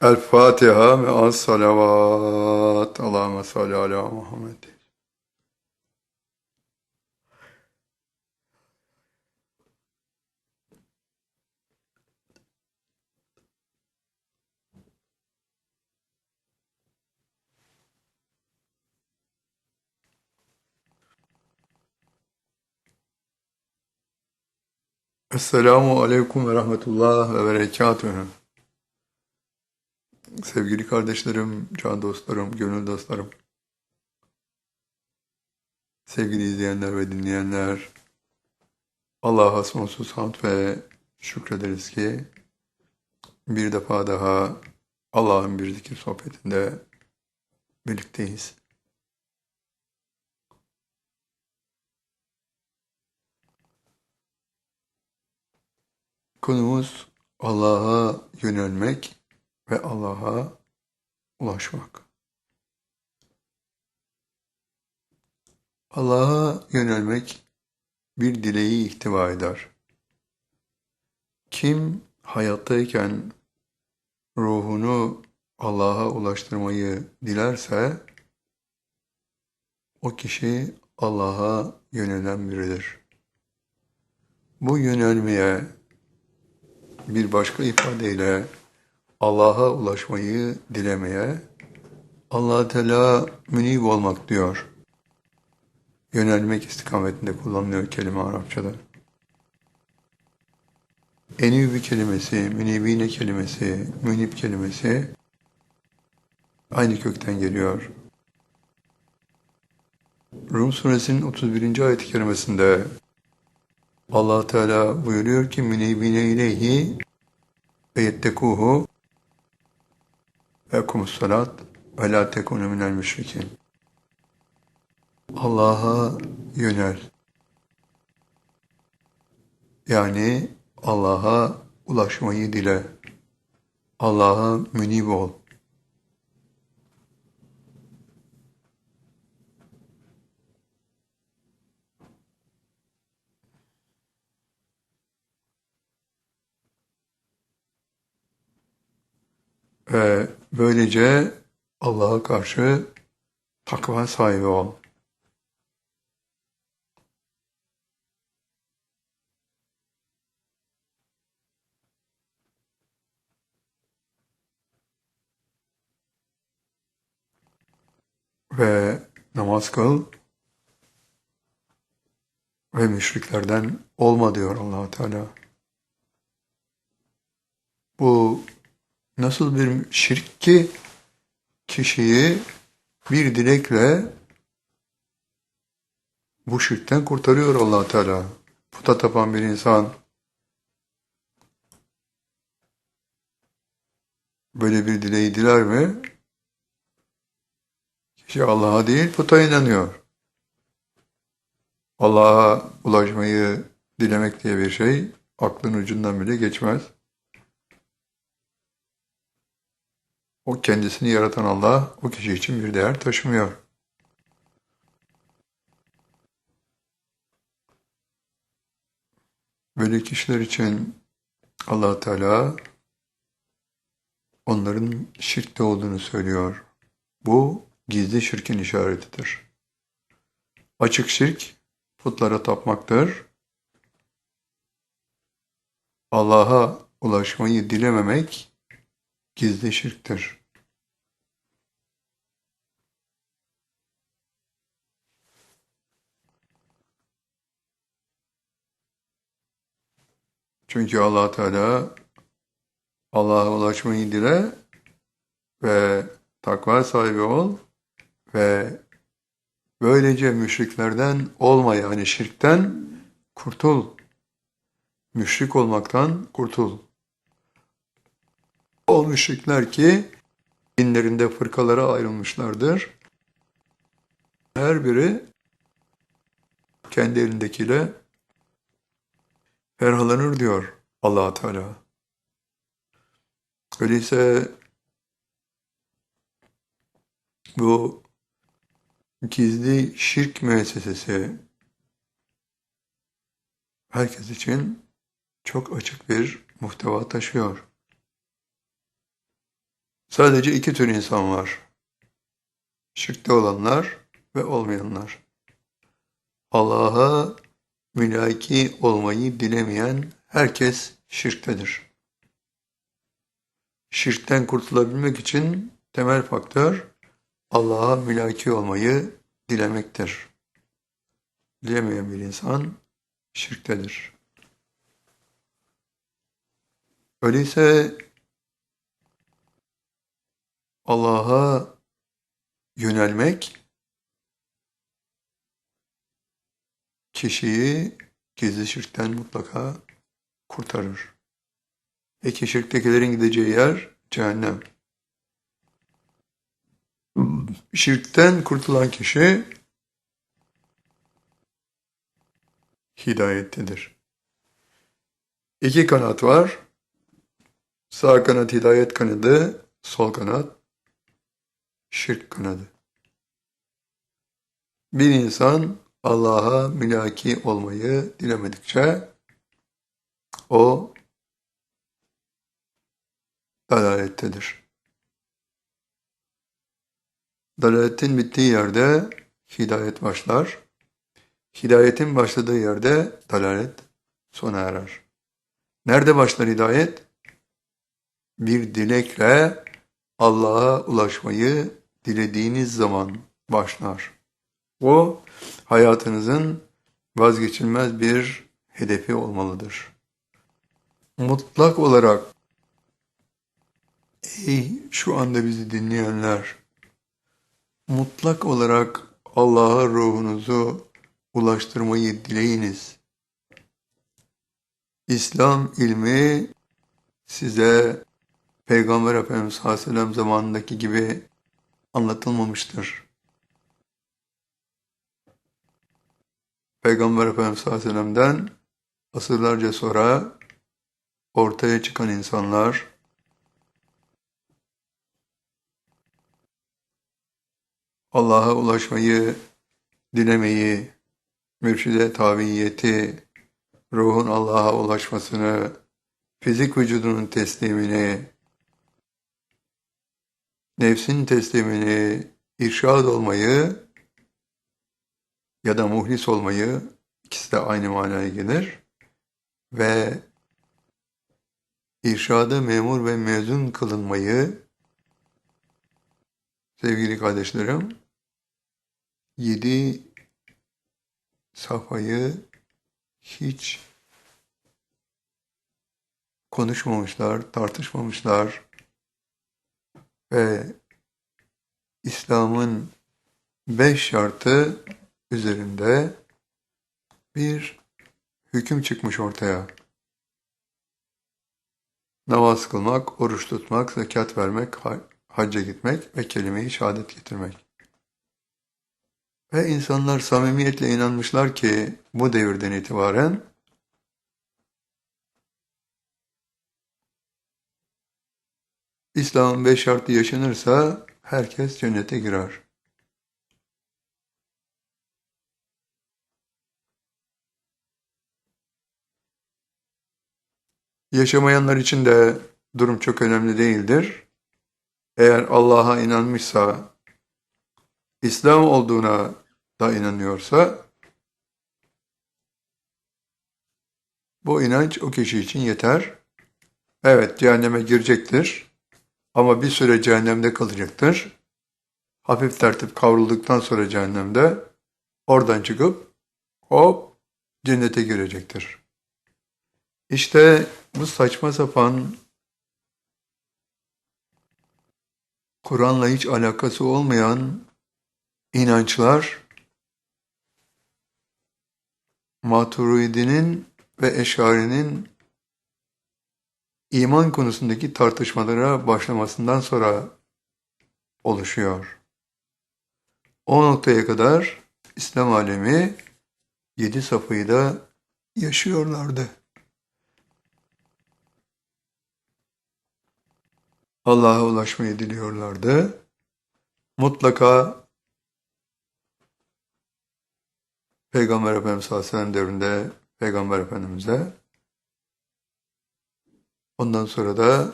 El Fatiha ve az salavat. Allahümme salli ala Muhammed. Esselamu Aleyküm ve Rahmetullah ve Berekatühü. Sevgili kardeşlerim, can dostlarım, gönül dostlarım, sevgili izleyenler ve dinleyenler, Allah'a sonsuz hamd ve şükrederiz ki bir defa daha Allah'ın bir zikir sohbetinde birlikteyiz. Konumuz Allah'a yönelmek ve Allah'a ulaşmak. Allah'a yönelmek bir dileği ihtiva eder. Kim hayattayken ruhunu Allah'a ulaştırmayı dilerse o kişi Allah'a yönelen biridir. Bu yönelmeye bir başka ifadeyle Allah'a ulaşmayı dilemeye allah Teala münib olmak diyor. Yönelmek istikametinde kullanılıyor kelime Arapçada. Enübi kelimesi, münibine kelimesi, münib kelimesi aynı kökten geliyor. Rum suresinin 31. ayet-i kerimesinde allah Teala buyuruyor ki münibine ileyhi ve yettekuhu ve ekumus salat ve la tekunu minel müşrikin. Allah'a yönel. Yani Allah'a ulaşmayı dile. Allah'a münib ol. Ve böylece Allah'a karşı takva sahibi ol. Ve namaz kıl ve müşriklerden olma diyor allah Teala. Bu nasıl bir şirk ki kişiyi bir dilekle bu şirkten kurtarıyor allah Teala. Puta tapan bir insan böyle bir dileği diler mi? Kişi Allah'a değil puta inanıyor. Allah'a ulaşmayı dilemek diye bir şey aklın ucundan bile geçmez. O kendisini yaratan Allah o kişi için bir değer taşımıyor. Böyle kişiler için allah Teala onların şirkte olduğunu söylüyor. Bu gizli şirkin işaretidir. Açık şirk putlara tapmaktır. Allah'a ulaşmayı dilememek gizli şirktir. Çünkü allah Teala Allah'a ulaşmayı dile ve takva sahibi ol ve böylece müşriklerden olma yani şirkten kurtul. Müşrik olmaktan kurtul. O müşrikler ki dinlerinde fırkalara ayrılmışlardır. Her biri kendi elindekiyle ferahlanır diyor allah Teala. Öyleyse bu gizli şirk müessesesi herkes için çok açık bir muhteva taşıyor. Sadece iki tür insan var. Şirkte olanlar ve olmayanlar. Allah'a mülaki olmayı dilemeyen herkes şirktedir. Şirkten kurtulabilmek için temel faktör Allah'a mülaki olmayı dilemektir. Dilemeyen bir insan şirktedir. Öyleyse Allah'a yönelmek kişiyi gizli şirkten mutlaka kurtarır. Peki şirktekilerin gideceği yer cehennem. Şirkten kurtulan kişi hidayettedir. İki kanat var. Sağ kanat hidayet kanadı, sol kanat şirk kanadı. Bir insan Allah'a mülaki olmayı dilemedikçe o dalalettedir. Dalaletin bittiği yerde hidayet başlar. Hidayetin başladığı yerde dalalet sona erer. Nerede başlar hidayet? Bir dilekle Allah'a ulaşmayı dilediğiniz zaman başlar. O hayatınızın vazgeçilmez bir hedefi olmalıdır. Mutlak olarak ey şu anda bizi dinleyenler mutlak olarak Allah'a ruhunuzu ulaştırmayı dileyiniz. İslam ilmi size Peygamber Efendimiz sallallahu aleyhi ve sellem zamanındaki gibi anlatılmamıştır. Peygamber Efendimiz sallallahu asırlarca sonra ortaya çıkan insanlar Allah'a ulaşmayı, dilemeyi, mürşide tabiyeti, ruhun Allah'a ulaşmasını, fizik vücudunun teslimini, nefsin teslimini, irşad olmayı ya da muhlis olmayı, ikisi de aynı manaya gelir. Ve irşada memur ve mezun kılınmayı sevgili kardeşlerim yedi safhayı hiç konuşmamışlar, tartışmamışlar ve İslam'ın beş şartı üzerinde bir hüküm çıkmış ortaya. Namaz kılmak, oruç tutmak, zekat vermek, hacca gitmek ve kelime-i şehadet getirmek. Ve insanlar samimiyetle inanmışlar ki bu devirden itibaren İslam'ın beş şartı yaşanırsa herkes cennete girer. Yaşamayanlar için de durum çok önemli değildir. Eğer Allah'a inanmışsa, İslam olduğuna da inanıyorsa, bu inanç o kişi için yeter. Evet, cehenneme girecektir ama bir süre cehennemde kalacaktır. Hafif tertip kavrulduktan sonra cehennemde oradan çıkıp hop cennete girecektir. İşte bu saçma sapan Kur'an'la hiç alakası olmayan inançlar Maturidi'nin ve Eşari'nin iman konusundaki tartışmalara başlamasından sonra oluşuyor. O noktaya kadar İslam alemi yedi safıyı da yaşıyorlardı. Allah'a ulaşmayı diliyorlardı. Mutlaka Peygamber Efendimiz sallallahu devrinde Peygamber Efendimiz'e ondan sonra da